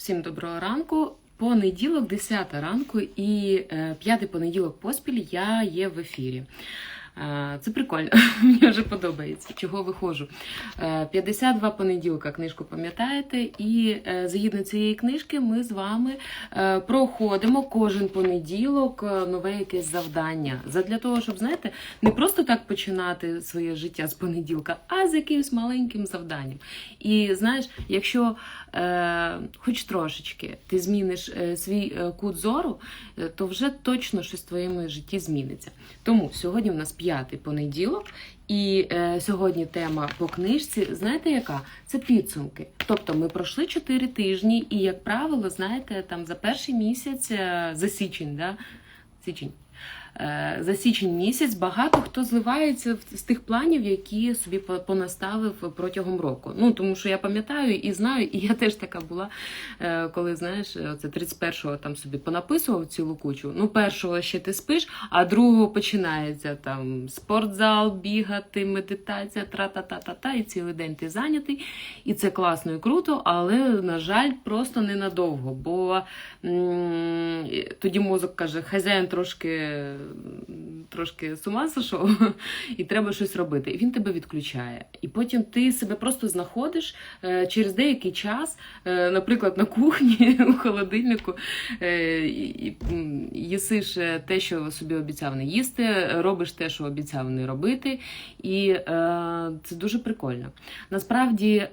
Всім доброго ранку. Понеділок, 10 ранку, і е, п'ятий понеділок поспіль я є в ефірі. Е, Це прикольно, мені вже подобається, чого виходжу. Е, 52 понеділка книжку пам'ятаєте, і е, згідно цієї книжки ми з вами е, проходимо кожен понеділок е, нове якесь завдання. Задля того, щоб, знаєте, не просто так починати своє життя з понеділка, а з якимось маленьким завданням. І знаєш, якщо е, хоч трошечки ти зміниш е, свій е, кут зору, е, то вже точно щось в твоєму житті зміниться. Тому сьогодні в нас п'ятий понеділок, і е, сьогодні тема по книжці, знаєте яка? Це підсумки. Тобто ми пройшли 4 тижні, і, як правило, знаєте, там за перший місяць, е, за січень, да? січень. Е, За січень місяць багато хто зливається з тих планів, які собі понаставив протягом року. Ну тому що я пам'ятаю і знаю, і я теж така була, е, коли знаєш, це 31-го там собі понаписував цілу кучу. Ну, першого ще ти спиш, а другого починається там спортзал, бігати, медитація, тра-та-та-та-та, і цілий день ти зайнятий. І це класно і круто, але, на жаль, просто ненадовго. Бо м, тоді мозок каже, хазяїн трошки, трошки з ума сошов, і треба щось робити. І він тебе відключає. І потім ти себе просто знаходиш е, через деякий час, е, наприклад, на кухні у холодильнику, е, і, їсиш те, що собі обіцяв не їсти, робиш те, що обіцяв не робити. І це дуже прикольно. Насправді,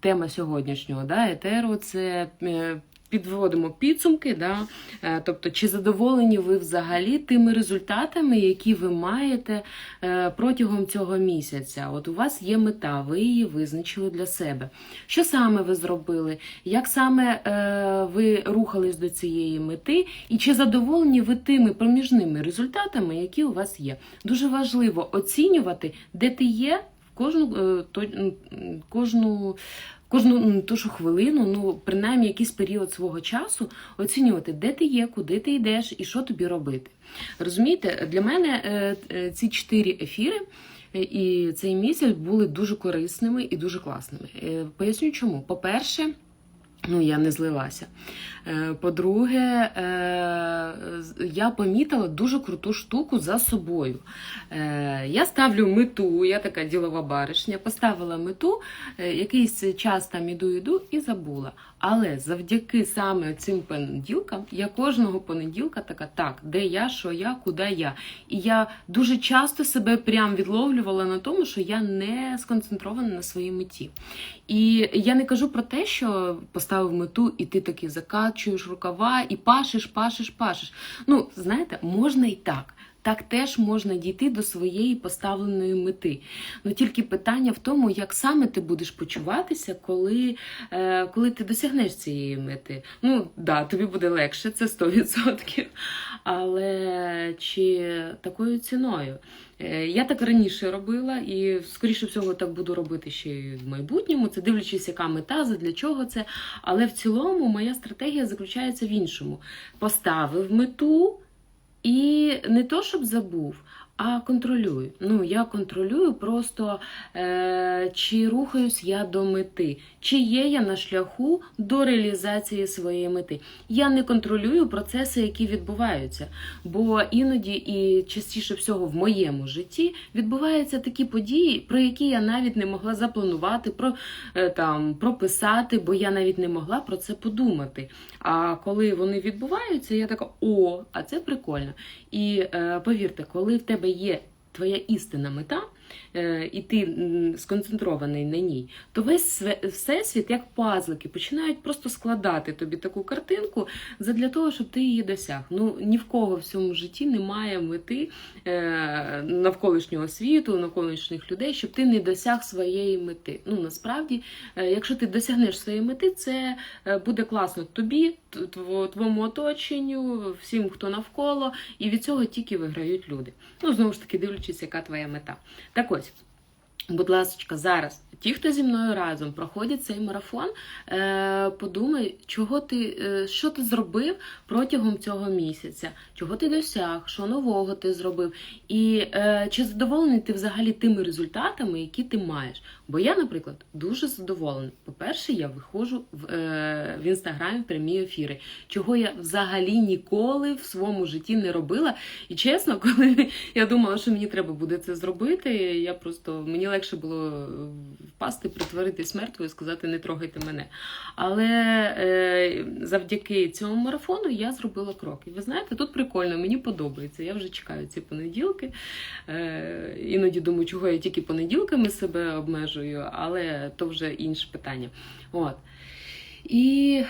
тема сьогоднішнього да, етеру це. Підводимо підсумки, да? Е, тобто, чи задоволені ви взагалі тими результатами, які ви маєте е, протягом цього місяця? От у вас є мета, ви її визначили для себе. Що саме ви зробили? Як саме е, ви рухались до цієї мети? І чи задоволені ви тими проміжними результатами, які у вас є? Дуже важливо оцінювати, де ти є кожну, кожну Кожну ту ж хвилину, ну принаймні якийсь період свого часу оцінювати, де ти є, куди ти йдеш і що тобі робити. Розумієте, для мене е, е, ці чотири ефіри е, і цей місяць були дуже корисними і дуже класними. Поясню чому. По-перше, Ну, я не злилася. Е, По-друге, е, я помітила дуже круту штуку за собою. Е, Я ставлю мету, я така ділова баришня, поставила мету, якийсь час там іду, іду і забула. Але завдяки саме цим понеділкам, я кожного понеділка така, так, де я, що я, куди я. І я дуже часто себе прям відловлювала на тому, що я не сконцентрована на своїй меті. І я не кажу про те, що поставив мету, і ти таки закачуєш рукава і пашеш, пашеш, пашеш. Ну, знаєте, можна і так. Так теж можна дійти до своєї поставленої мети. Ну тільки питання в тому, як саме ти будеш почуватися, коли, е, коли ти досягнеш цієї мети. Ну, да, тобі буде легше, це 100%. Але чи такою ціною? Е, Я так раніше робила, і скоріше всього так буду робити ще й в майбутньому. Це дивлячись, яка мета, для чого це. Але в цілому моя стратегія заключається в іншому: поставив мету і не то, щоб забув. А контролюю. Ну, я контролюю просто, е, чи рухаюсь я до мети, чи є я на шляху до реалізації своєї мети. Я не контролюю процеси, які відбуваються. Бо іноді і частіше всього в моєму житті відбуваються такі події, про які я навіть не могла запланувати, про е, там прописати, бо я навіть не могла про це подумати. А коли вони відбуваються, я така: о, а це прикольно. І е, повірте, коли в тебе є твоя істинна мета, і ти сконцентрований на ній, то весь всесвіт, як пазлики, починають просто складати тобі таку картинку задля того, щоб ти її досяг. Ну ні в кого в цьому житті немає мети е, навколишнього світу, навколишніх людей, щоб ти не досяг своєї мети. Ну насправді, е, якщо ти досягнеш своєї мети, це е, буде класно тобі, твоєму оточенню, всім, хто навколо, і від цього тільки виграють люди. Ну, знову ж таки, дивлячись, яка твоя мета. Так ось. Будь ласка, зараз ті, хто зі мною разом проходять цей марафон, е, подумай, чого ти, е, що ти зробив протягом цього місяця, чого ти досяг, що нового ти зробив, і е, чи задоволений ти взагалі тими результатами, які ти маєш. Бо я, наприклад, дуже задоволена. По-перше, я виходжу в, в інстаграмі в прямі ефіри, чого я взагалі ніколи в своєму житті не робила. І чесно, коли я думала, що мені треба буде це зробити, я просто мені легше було впасти, притворитись мертвою сказати не трогайте мене. Але е, завдяки цьому марафону я зробила крок. І ви знаєте, тут прикольно, мені подобається. Я вже чекаю ці понеділки. Е, іноді думаю, чого я тільки понеділками себе обмежую, але то вже інше питання. От. І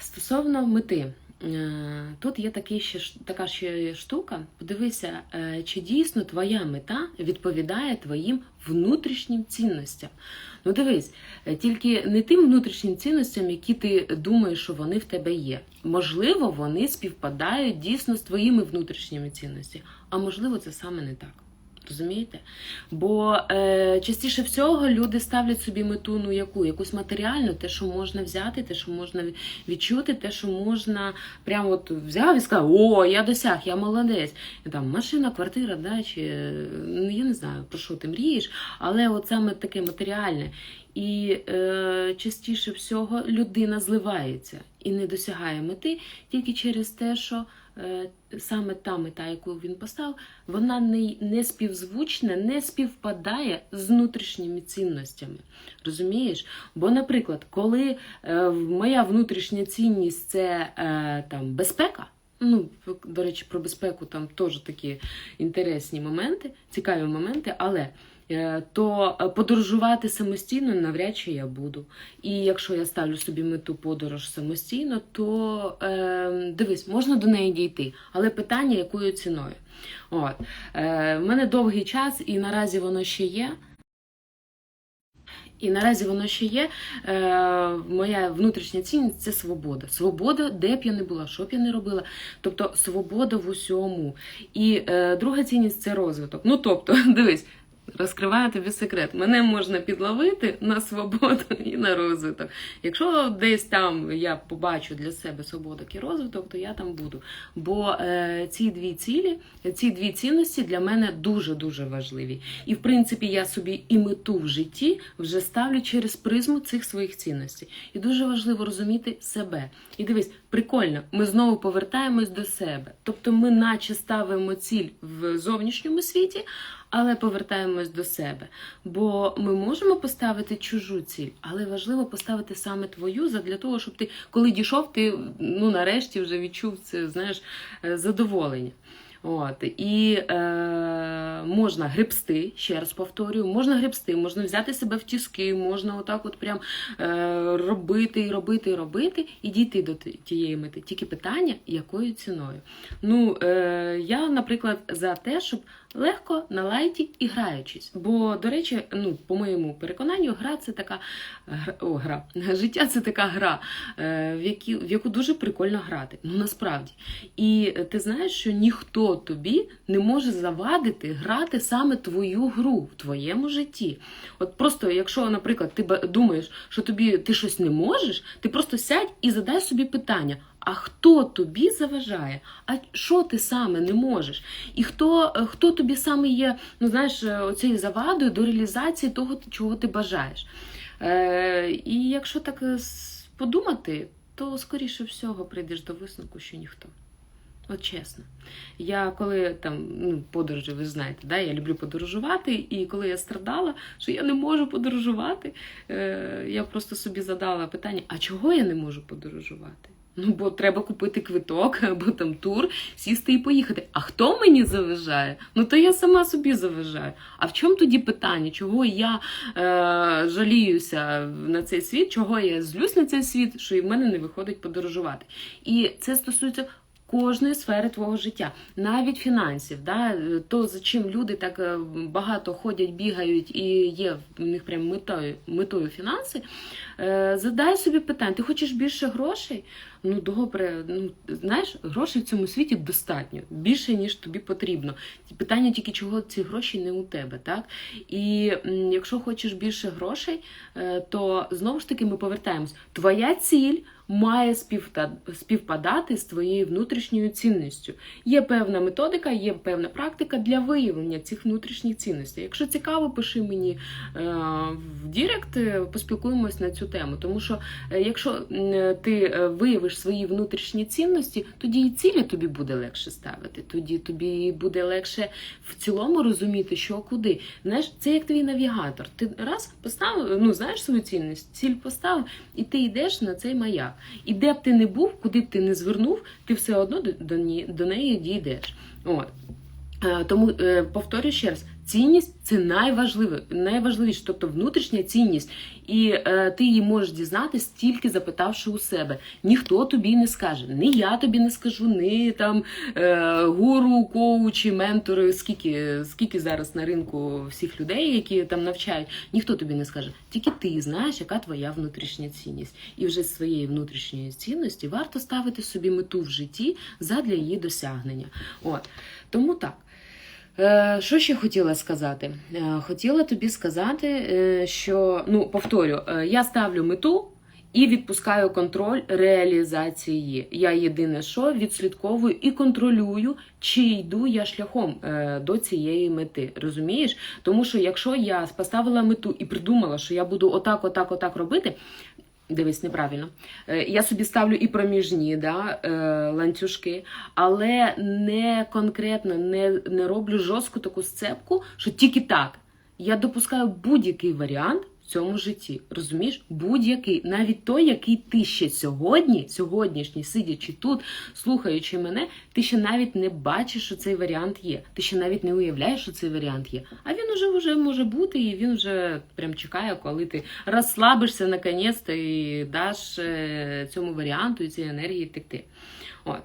стосовно мети. Е, Тут є такий ще, така ще штука. Подивися, е, чи дійсно твоя мета відповідає твоїм внутрішнім цінностям. Ну дивись, е, тільки не тим внутрішнім цінностям, які ти думаєш, що вони в тебе є. Можливо, вони співпадають дійсно з твоїми внутрішніми цінностями, а можливо, це саме не так. Розумієте? Бо е, частіше всього люди ставлять собі мету ну яку? Якусь матеріальну, те, що можна взяти, те, що можна відчути, те, що можна прямо от взяв і сказав, о, я досяг, я молодець. І там машина, квартира, дачі, ну я не знаю, про що ти мрієш, але от саме таке матеріальне. І е, частіше всього людина зливається і не досягає мети тільки через те, що саме та мета, яку він поставив, вона не, не співзвучна, не співпадає з внутрішніми цінностями. Розумієш? Бо, наприклад, коли е, моя внутрішня цінність це е, там безпека. Ну, до речі, про безпеку там теж такі інтересні моменти, цікаві моменти, але е, то е, подорожувати самостійно навряд чи я буду. І якщо я ставлю собі мету подорож самостійно, то е, дивись, можна до неї дійти, але питання якою ціною. От. Е, в мене довгий час, і наразі воно ще є. І наразі воно ще є. Е, моя внутрішня цінність це свобода. Свобода, де б я не була, що б я не робила. Тобто свобода в усьому. І е, друга цінність це розвиток. Ну тобто, дивись. Розкриваю тобі секрет. Мене можна підловити на свободу і на розвиток. Якщо десь там я побачу для себе свободок і розвиток, то я там буду. Бо е, ці дві цілі, ці дві цінності для мене дуже дуже важливі. І в принципі я собі і мету в житті вже ставлю через призму цих своїх цінностей. І дуже важливо розуміти себе. І дивись, прикольно, ми знову повертаємось до себе. Тобто ми, наче ставимо ціль в зовнішньому світі але повертаємось до себе. Бо ми можемо поставити чужу ціль, але важливо поставити саме твою для того, щоб ти, коли дійшов, ти ну нарешті вже відчув це знаєш, е, задоволення. От і е, можна гребсти, ще раз повторюю, можна гребсти, можна взяти себе в тіски, можна отак, от прям е, робити робити, робити, і дійти до тієї мети. Тільки питання, якою ціною. Ну е, я, наприклад, за те, щоб легко на лайті і граючись. Бо, до речі, ну по моєму переконанню, гра це така о, гра. Життя це така гра, е, в, які, в яку дуже прикольно грати. Ну насправді. І ти знаєш, що ніхто тобі не може завадити грати саме твою гру в твоєму житті. От просто, якщо, наприклад, ти думаєш, що тобі ти щось не можеш, ти просто сядь і задай собі питання. А хто тобі заважає? А що ти саме не можеш? І хто хто тобі саме є, ну знаєш, оцією завадою до реалізації того, чого ти бажаєш? Е, І якщо так подумати, то скоріше всього прийдеш до висновку, що ніхто. От чесно. Я коли там ну, подорожі, ви знаєте, да, я люблю подорожувати, і коли я страдала, що я не можу подорожувати, е, я просто собі задала питання: а чого я не можу подорожувати? Ну, бо треба купити квиток або там тур, сісти і поїхати. А хто мені заважає? Ну то я сама собі заважаю. А в чому тоді питання? Чого я е, жаліюся на цей світ, чого я злюсь на цей світ, що і в мене не виходить подорожувати? І це стосується кожної сфери твого життя, навіть фінансів. Да? То, за чим люди так е, багато ходять, бігають і є в них прям метою, метою фінанси. Е, Задай собі питання: ти хочеш більше грошей? Ну добре, ну знаєш, грошей в цьому світі достатньо більше ніж тобі потрібно. Питання тільки чого ці гроші не у тебе, так? І якщо хочеш більше грошей, е, то знову ж таки ми повертаємось. Твоя ціль має співпадати з твоєю внутрішньою цінністю. Є певна методика, є певна практика для виявлення цих внутрішніх цінностей. Якщо цікаво, пиши мені е, в Дірект, е, поспілкуємось на цю тему. Тому що е, якщо ти виявиш свої внутрішні цінності, тоді і цілі тобі буде легше ставити. Тоді тобі буде легше в цілому розуміти, що куди. Знаєш, це як твій навігатор. Ти раз поставив, ну знаєш свою цінність, ціль поставив, і ти йдеш на цей маяк. І де б ти не був, куди б ти не звернув, ти все одно до, до, до неї дійдеш. От. Е, Тому е, повторюю ще раз: цінність це найважливе, найважливіше, тобто внутрішня цінність, і е, ти її можеш дізнатись тільки запитавши у себе. Ніхто тобі не скаже, ні я тобі не скажу, ні там е, гуру, коучі, ментори, скільки, скільки зараз на ринку всіх людей, які там навчають, ніхто тобі не скаже. Тільки ти знаєш, яка твоя внутрішня цінність. І вже з своєї внутрішньої цінності варто ставити собі мету в житті задля її досягнення. От. Тому так. Е, Що ще хотіла сказати? Е, Хотіла тобі сказати, е, що ну повторю, я ставлю мету і відпускаю контроль реалізації. Я єдине, що відслідковую і контролюю, чи йду я шляхом до цієї мети. Розумієш? Тому що якщо я поставила мету і придумала, що я буду отак, отак, отак робити. Дивись, неправильно. Е, Я собі ставлю і проміжні да, е, ланцюжки, але не конкретно не, не роблю жорстку таку сцепку, що тільки так. Я допускаю будь-який варіант цьому житті. Розумієш? Будь-який, навіть той, який ти ще сьогодні, сьогоднішній, сидячи тут, слухаючи мене, ти ще навіть не бачиш, що цей варіант є. Ти ще навіть не уявляєш, що цей варіант є. А він уже вже може бути, і він вже прям чекає, коли ти розслабишся наконець-то і даш е, цьому варіанту і цій енергії текти. От.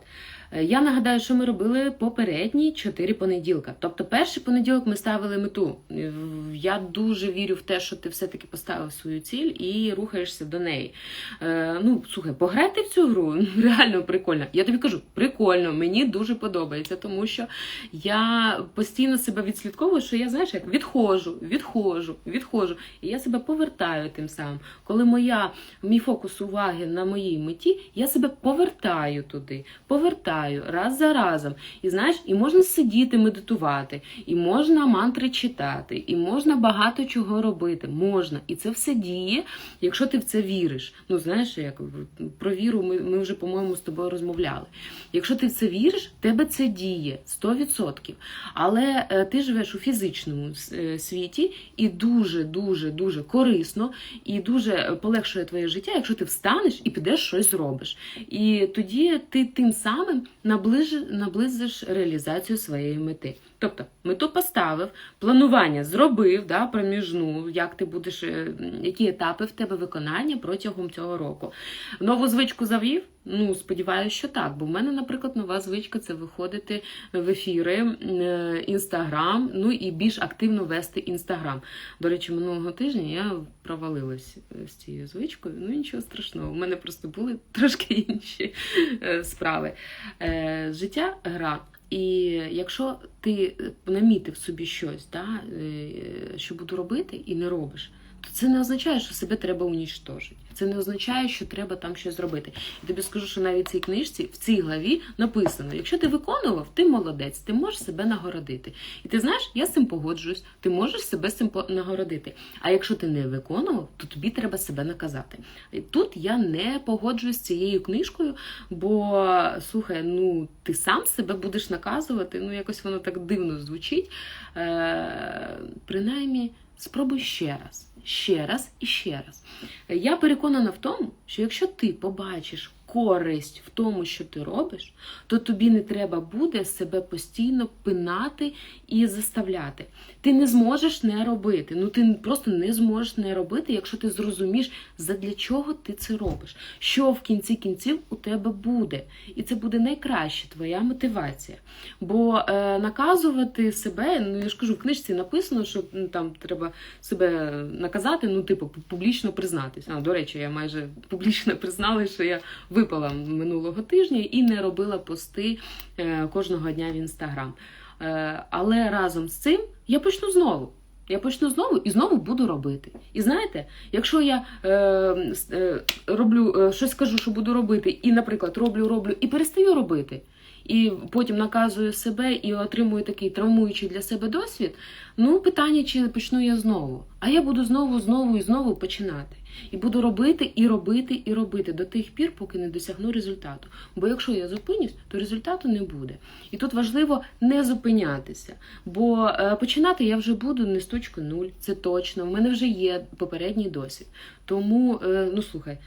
Е, Я нагадаю, що ми робили попередні чотири понеділка. Тобто, перший понеділок ми ставили мету. Е, Я дуже вірю в те, що ти все-таки поставив свою ціль і рухаєшся до неї. Е, ну, слухай, пограти в цю гру реально прикольно. Я тобі кажу, прикольно, мені дуже подобається, тому що я постійно себе відслідковую, що я знаєш, як відходжу, відходжу, відходжу. І я себе повертаю тим самим. Коли моя мій фокус уваги на моїй меті, я себе повертаю туди, повертаю раз за разом. І знаєш, і можна сидіти, медитувати, і можна мантри читати, і можна багато чого робити. Можна. І це все діє, якщо ти в це віриш. Ну, знаєш, як про віру ми, ми вже, по-моєму, з тобою розмовляли. Якщо ти в це віриш, тебе це діє 100%. Але е, ти живеш у фізичному е, світі і дуже, дуже, корисно і дуже полегшує твоє життя, якщо ти встанеш і підеш щось зробиш. І тоді ти тим самим наближиш, реалізацію своєї мети. Тобто мету поставив, планування зробив, да, проміжну, як ти будеш, е, які етапи в тебе виконання протягом цього року. Нову звичку завів? Ну, сподіваюся, що так. Бо в мене, наприклад, нова звичка це виходити в ефіри, інстаграм, ну і більш активно вести інстаграм. До речі, минулого тижня я провалилась з цією звичкою. Ну нічого страшного. У мене просто були трошки інші е, справи. Е, Життя гра. І якщо ти намітив собі щось, да, е, що буду робити, і не робиш, то це не означає, що себе треба уніштожити. Це не означає, що треба там щось зробити. Я тобі скажу, що навіть в цій книжці, в цій главі написано: якщо ти виконував, ти молодець, ти можеш себе нагородити. І ти знаєш, я з цим погоджуюсь, ти можеш себе з цим нагородити. А якщо ти не виконував, то тобі треба себе наказати. І Тут я не погоджуюсь з цією книжкою, бо слухай, ну ти сам себе будеш наказувати, ну якось воно так дивно звучить. Е, принаймні, спробуй ще раз, ще раз і ще раз. Я переконана в тому, що якщо ти побачиш користь в тому, що ти робиш, то тобі не треба буде себе постійно пинати і заставляти. Ти не зможеш не робити. Ну ти просто не зможеш не робити, якщо ти зрозумієш, задля чого ти це робиш, що в кінці кінців у тебе буде. І це буде найкраща твоя мотивація. Бо е, наказувати себе, ну я ж кажу, в книжці написано, що ну, там треба себе наказати, ну, типу, публічно признатися. А, до речі, я майже публічно призналася, що я випала минулого тижня і не робила пости е, кожного дня в інстаграм. Е, але разом з цим я почну знову. Я почну знову і знову буду робити. І знаєте, якщо я е, е, роблю е, щось кажу, що буду робити, і, наприклад, роблю, роблю і перестаю робити, і потім наказую себе і отримую такий травмуючий для себе досвід. Ну, питання, чи почну я знову. А я буду знову, знову і знову починати. І буду робити, і робити, і робити до тих пір, поки не досягну результату. Бо якщо я зупинюсь, то результату не буде. І тут важливо не зупинятися. Бо е, починати я вже буду не з точки нуль, це точно. У мене вже є попередній досвід. Тому, е, ну слухай.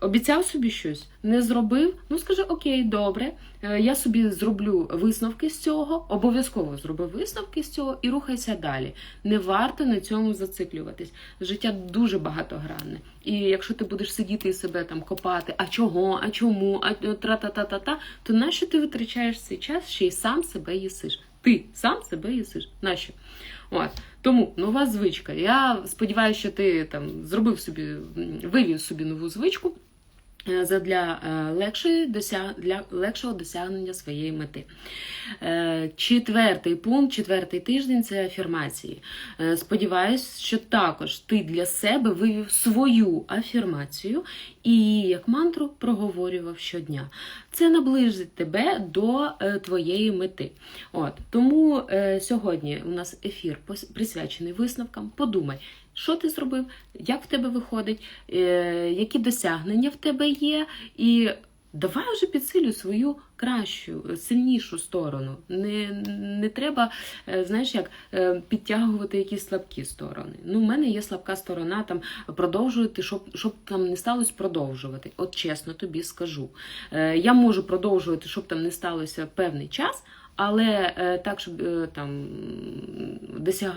Обіцяв собі щось, не зробив. Ну скажи, окей, добре. е, Я собі зроблю висновки з цього, обов'язково зроби висновки з цього і рухайся далі. Не варто на цьому зациклюватись. Життя дуже багатогранне. І якщо ти будеш сидіти і себе там копати, а чого, а чому, а тра-та-та-та-та, то нащо ти витрачаєш цей час ще й сам себе їсиш? Ти сам себе їсиш. Нащо? От. Тому нова звичка. Я сподіваюся, що ти там зробив собі, вивів собі нову звичку е, задля е, легшої для легшого досягнення своєї мети. Е, Четвертий пункт, четвертий тиждень це афірмації. Е, Сподіваюсь, що також ти для себе вивів свою афірмацію і як мантру проговорював щодня. Це наближить тебе до е, твоєї мети. От тому е, сьогодні у нас ефір присвячений висновкам. Подумай, що ти зробив, як в тебе виходить, е, які досягнення в тебе є, і давай вже підсилюй свою кращу, сильнішу сторону. Не, не треба, е, знаєш, як е, підтягувати якісь слабкі сторони. Ну, в мене є слабка сторона, там продовжувати, щоб, щоб там не сталося, продовжувати. От чесно тобі скажу. Я можу продовжувати, щоб там не сталося певний час. Але е, так, щоб е, там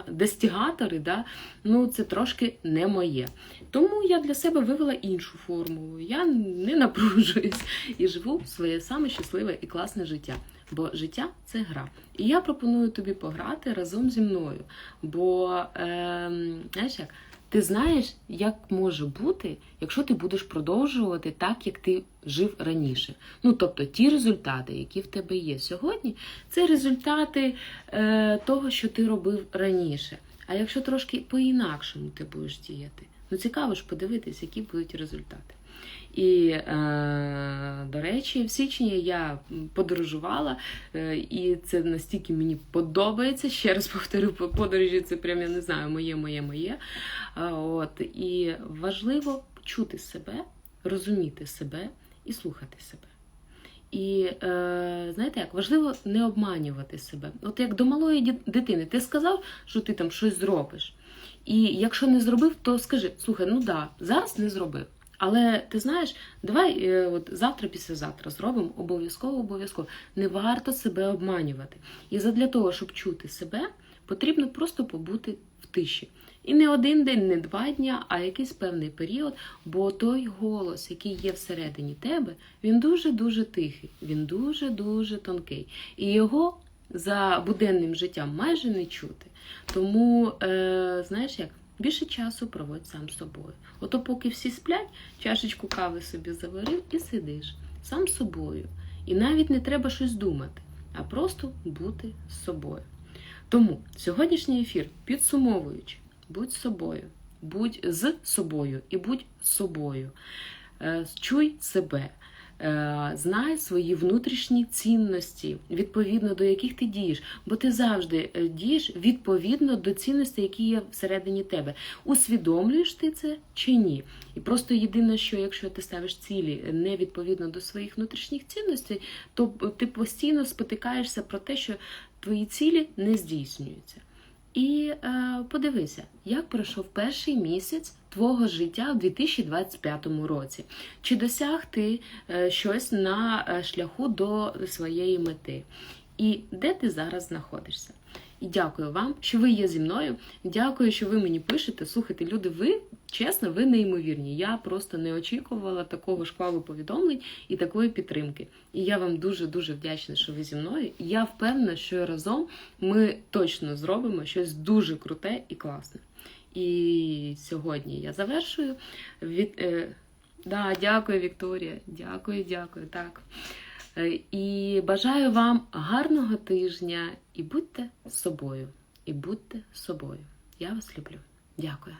достігатори, да, ну це трошки не моє. Тому я для себе вивела іншу формулу. Я не напружуюсь і живу своє саме щасливе і класне життя. Бо життя це гра. І я пропоную тобі пограти разом зі мною. Бо е, знаєш як, ти знаєш, як може бути, якщо ти будеш продовжувати так, як ти жив раніше. Ну, тобто ті результати, які в тебе є сьогодні, це результати е, того, що ти робив раніше. А якщо трошки по-інакшому ти будеш діяти, ну цікаво ж подивитися, які будуть результати. І, е, до речі, в січні я подорожувала, е, і це настільки мені подобається. Ще раз повторю, по- подорожі це прям я не знаю, моє, моє, моє. А, От, і важливо чути себе, розуміти себе і слухати себе. І е, знаєте як, важливо не обманювати себе. От як до малої дитини, ти сказав, що ти там щось зробиш. І якщо не зробив, то скажи: слухай, ну да, зараз не зробив. Але ти знаєш, давай е, от завтра, післязавтра зробимо обов'язково, обов'язково. Не варто себе обманювати. І задля того, щоб чути себе, потрібно просто побути в тиші. І не один день, не два дня, а якийсь певний період, бо той голос, який є всередині тебе, він дуже-дуже тихий, він дуже-дуже тонкий. І його за буденним життям майже не чути. Тому, е, знаєш як, більше часу проводь сам з собою. Ото поки всі сплять, чашечку кави собі заварив і сидиш сам з собою. І навіть не треба щось думати, а просто бути з собою. Тому сьогоднішній ефір, підсумовуючи, будь собою, будь з собою і будь собою. Е, Чуй себе, знай свої внутрішні цінності, відповідно до яких ти дієш, бо ти завжди е, дієш відповідно до цінностей, які є всередині тебе. Усвідомлюєш ти це чи ні? І просто єдине, що якщо ти ставиш цілі не відповідно до своїх внутрішніх цінностей, то ти постійно спотикаєшся про те, що твої цілі не здійснюються. І е, подивися, як пройшов перший місяць твого життя у 2025 році? Чи досяг ти е, щось на е, шляху до своєї мети? І де ти зараз знаходишся? І дякую вам, що ви є зі мною. Дякую, що ви мені пишете. Слухайте, люди, ви чесно, ви неймовірні. Я просто не очікувала такого шквалу повідомлень і такої підтримки. І я вам дуже дуже вдячна, що ви зі мною. Я впевнена, що разом ми точно зробимо щось дуже круте і класне. І сьогодні я завершую. Від, е, да, дякую, Вікторія. Дякую, дякую. Так. Е, І бажаю вам гарного тижня і будьте собою. І будьте собою. Я вас люблю. Дякую.